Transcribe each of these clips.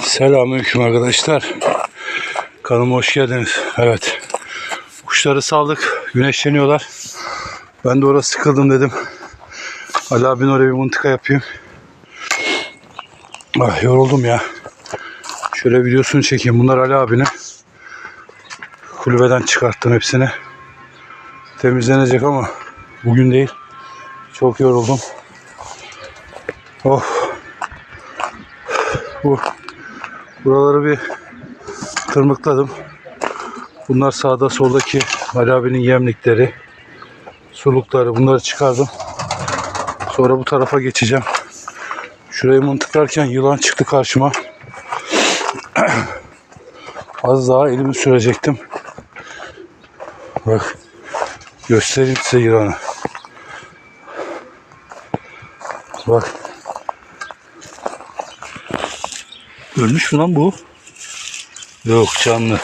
Selamünaleyküm arkadaşlar. Kanalıma hoş geldiniz. Evet. Kuşları saldık. Güneşleniyorlar. Ben de orası sıkıldım dedim. Ali abinin oraya bir mıntıka yapayım. Ah, yoruldum ya. Şöyle videosunu çekeyim. Bunlar Ali abinin. Kulübeden çıkarttım hepsini. Temizlenecek ama bugün değil. Çok yoruldum. Of. Bu buraları bir tırmıkladım. Bunlar sağda soldaki Ali abinin yemlikleri, sulukları bunları çıkardım. Sonra bu tarafa geçeceğim. Şurayı mıntıklarken yılan çıktı karşıma. Az daha elimi sürecektim. Bak göstereyim size yılanı. Bak. Ölmüş mü lan bu? Yok canlı.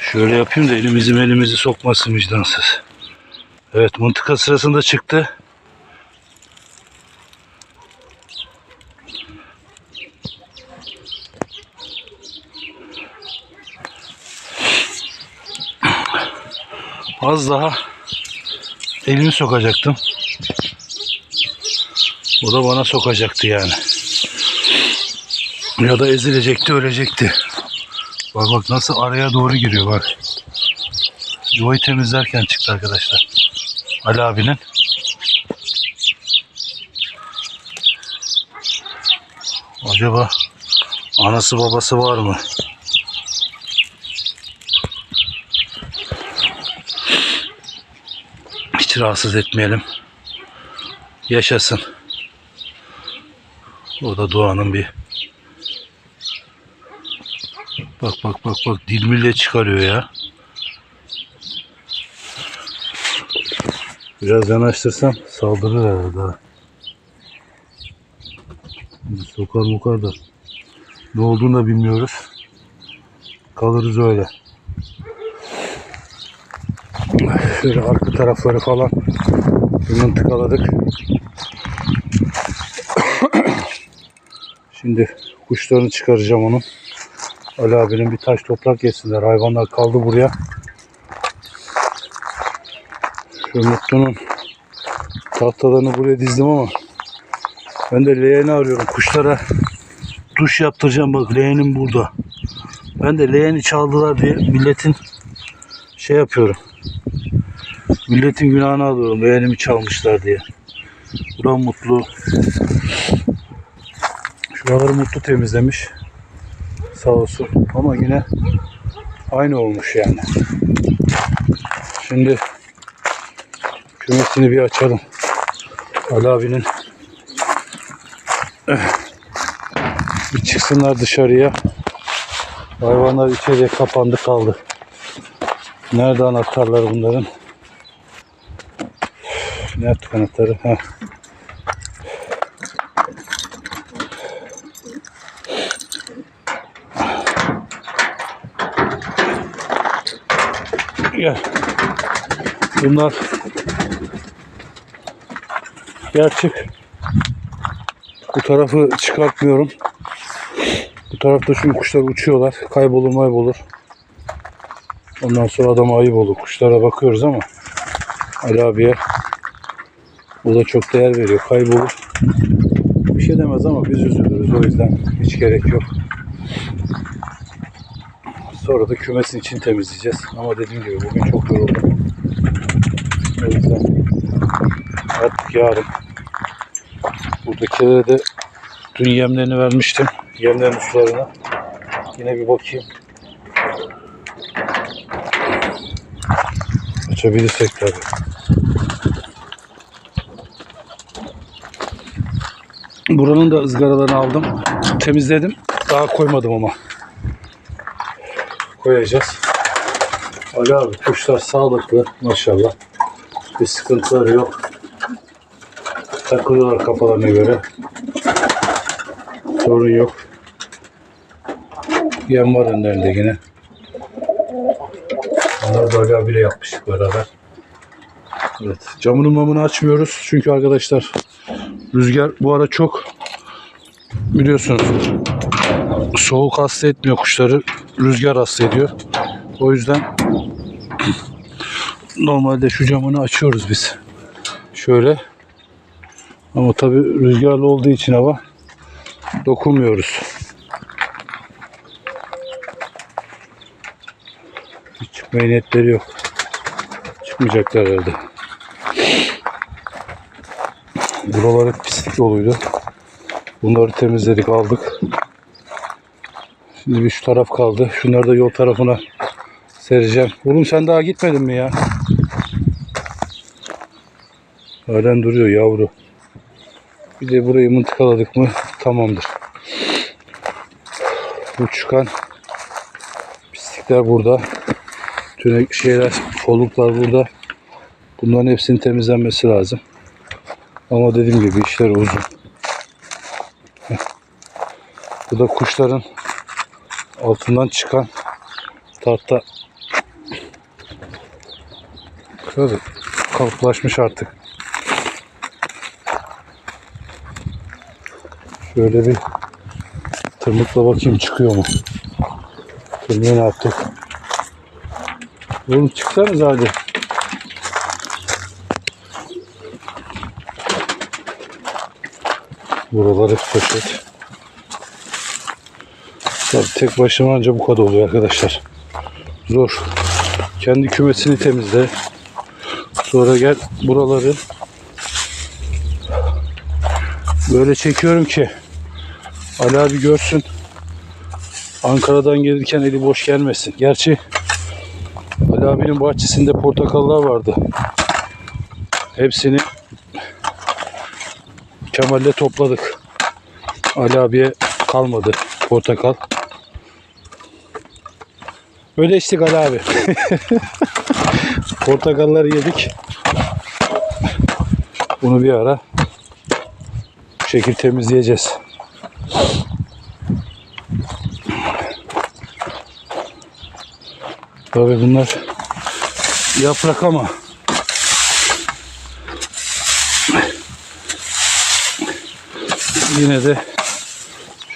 Şöyle yapayım da elimizi elimizi sokmasın vicdansız. Evet mıntıka sırasında çıktı. Az daha elimi sokacaktım. O da bana sokacaktı yani. Ya da ezilecekti, ölecekti. Bak bak nasıl araya doğru giriyor bak. Yuvayı temizlerken çıktı arkadaşlar. Ali abinin. Acaba anası babası var mı? Hiç rahatsız etmeyelim. Yaşasın. O da doğanın bir Bak bak bak bak dilmille çıkarıyor ya. Biraz yanaştırsam saldırır herhalde. Sokar mukar da ne olduğunu da bilmiyoruz. Kalırız öyle. Şöyle arka tarafları falan bunun tıkaladık. Şimdi kuşlarını çıkaracağım onun. Ali abinin bir taş toprak yesinler. Hayvanlar kaldı buraya. Şu Mutlu'nun tahtalarını buraya dizdim ama ben de leğeni arıyorum. Kuşlara duş yaptıracağım bak leğenim burada. Ben de leğeni çaldılar diye milletin şey yapıyorum. Milletin günahını alıyorum. Leğenimi çalmışlar diye. Ulan mutlu. Şuraları mutlu temizlemiş. Sağ olsun. Ama yine aynı olmuş yani. Şimdi kümesini bir açalım. Ali abinin bir çıksınlar dışarıya. Hayvanlar içeriye kapandı kaldı. Nerede anahtarları bunların? Ne anahtarı? Heh. Gel. Bunlar gerçek. Bu tarafı çıkartmıyorum. Bu tarafta çünkü kuşlar uçuyorlar. Kaybolur maybolur. Ondan sonra adama ayıp olur. Kuşlara bakıyoruz ama Ali abiye o da çok değer veriyor. Kaybolur. Bir şey demez ama biz üzülürüz. O yüzden hiç gerek yok. Sonra da kümesin için temizleyeceğiz. Ama dediğim gibi bugün çok yoruldum. O yüzden artık yarın buradakilere de dün yemlerini vermiştim. Yemlerin uçlarına. Yine bir bakayım. Açabilirsek tabii. Buranın da ızgaralarını aldım. Temizledim. Daha koymadım ama koyacağız. Ali abi kuşlar sağlıklı maşallah. Bir sıkıntıları yok. Takılıyorlar kafalarına göre. Sorun yok. Yem var önlerinde yine. Onları da Ali abiyle yapmıştık beraber. Evet. Camını mamını açmıyoruz. Çünkü arkadaşlar rüzgar bu ara çok biliyorsunuz soğuk hasta etmiyor kuşları. Rüzgar hasta ediyor. O yüzden normalde şu camını açıyoruz biz. Şöyle. Ama tabii rüzgarlı olduğu için hava dokunmuyoruz. Hiç çıkmaya yok. Çıkmayacaklar herhalde. Buralar hep pislik doluydu. Bunları temizledik aldık. Şimdi bir şu taraf kaldı. Şunları da yol tarafına sereceğim. Oğlum sen daha gitmedin mi ya? Halen duruyor yavru. Bir de burayı mıntıkaladık mı tamamdır. Bu çıkan pislikler burada. Tüne şeyler, foluklar burada. Bunların hepsinin temizlenmesi lazım. Ama dediğim gibi işler uzun. Bu da kuşların altından çıkan tahta Tabii kalıplaşmış artık. Şöyle bir tırmıkla bakayım çıkıyor mu? Tırmığı ne yaptık? Oğlum çıksanız hadi. Buralar hep poşet. Tabii tek başıma anca bu kadar oluyor arkadaşlar. Zor. Kendi kümesini temizle. Sonra gel buraları böyle çekiyorum ki Ali abi görsün. Ankara'dan gelirken eli boş gelmesin. Gerçi Ali abinin bahçesinde portakallar vardı. Hepsini Kemal'le topladık. Ali abiye kalmadı portakal. Öyle içtik Ali abi. Portakalları yedik. Bunu bir ara bu şekil temizleyeceğiz. Tabii bunlar yaprak ama yine de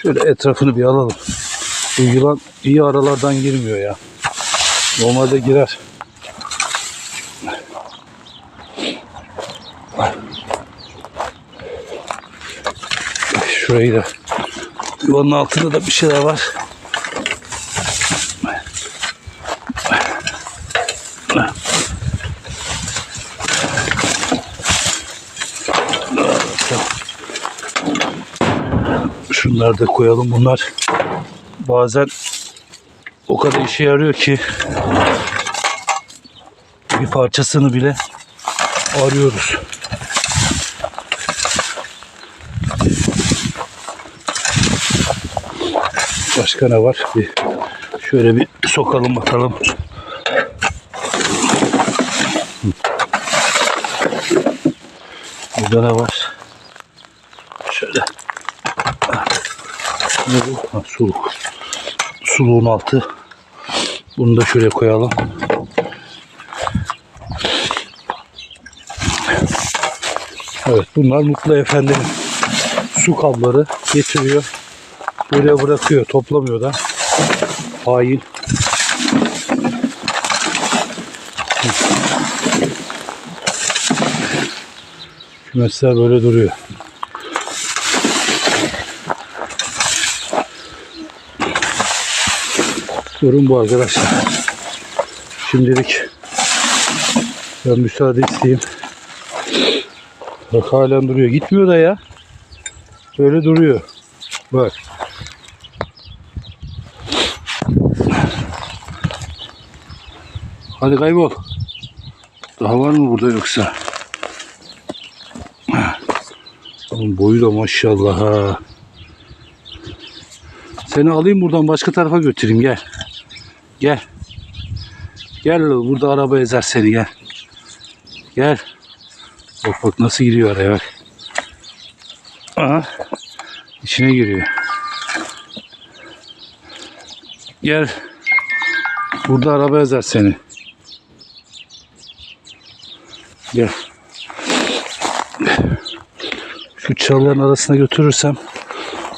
şöyle etrafını bir alalım. Bu yılan iyi aralardan girmiyor ya. Normalde girer. Şurayı da yuvanın altında da bir şeyler var. Şunları da koyalım. Bunlar bazen o kadar işe yarıyor ki bir parçasını bile arıyoruz. Başka ne var? Bir şöyle bir sokalım bakalım. Burada ne var? Şöyle. Ne bu? Ha, suluk. Suluğun altı. Bunu da şöyle koyalım. Evet bunlar Mutlu Efendi'nin su kabları getiriyor. Buraya bırakıyor. Toplamıyor da. Hain. Kümesler böyle duruyor. Durum bu arkadaşlar. Şimdilik ben müsaade isteyeyim. Bak halen duruyor. Gitmiyor da ya. Böyle duruyor. Bak. Hadi kaybol. Daha var mı burada yoksa? Oğlum boyu da maşallah ha. Seni alayım buradan başka tarafa götüreyim gel. Gel. Gel burada araba ezer seni gel. Gel. Bak bak nasıl giriyor araya bak. Aha. İçine giriyor. Gel. Burada araba ezer seni. Gel. Şu çalıların arasına götürürsem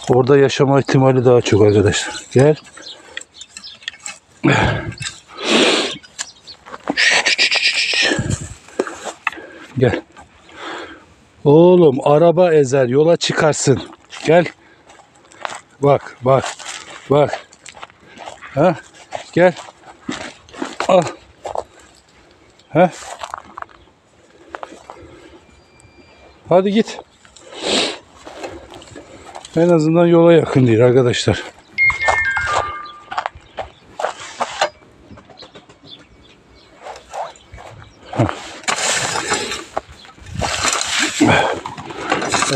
Orada yaşama ihtimali daha çok arkadaşlar. Gel. Gel. Oğlum araba ezer yola çıkarsın. Gel. Bak bak bak. Ha? Gel. Al. Ha? Hadi git. En azından yola yakın değil arkadaşlar.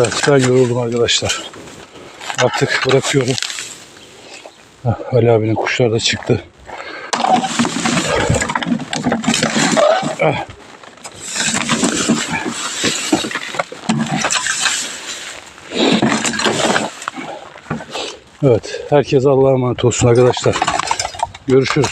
Evet ben yoruldum arkadaşlar. Artık bırakıyorum. Hah, Ali abinin kuşlar da çıktı. Evet, herkese Allah'a emanet olsun arkadaşlar. Görüşürüz.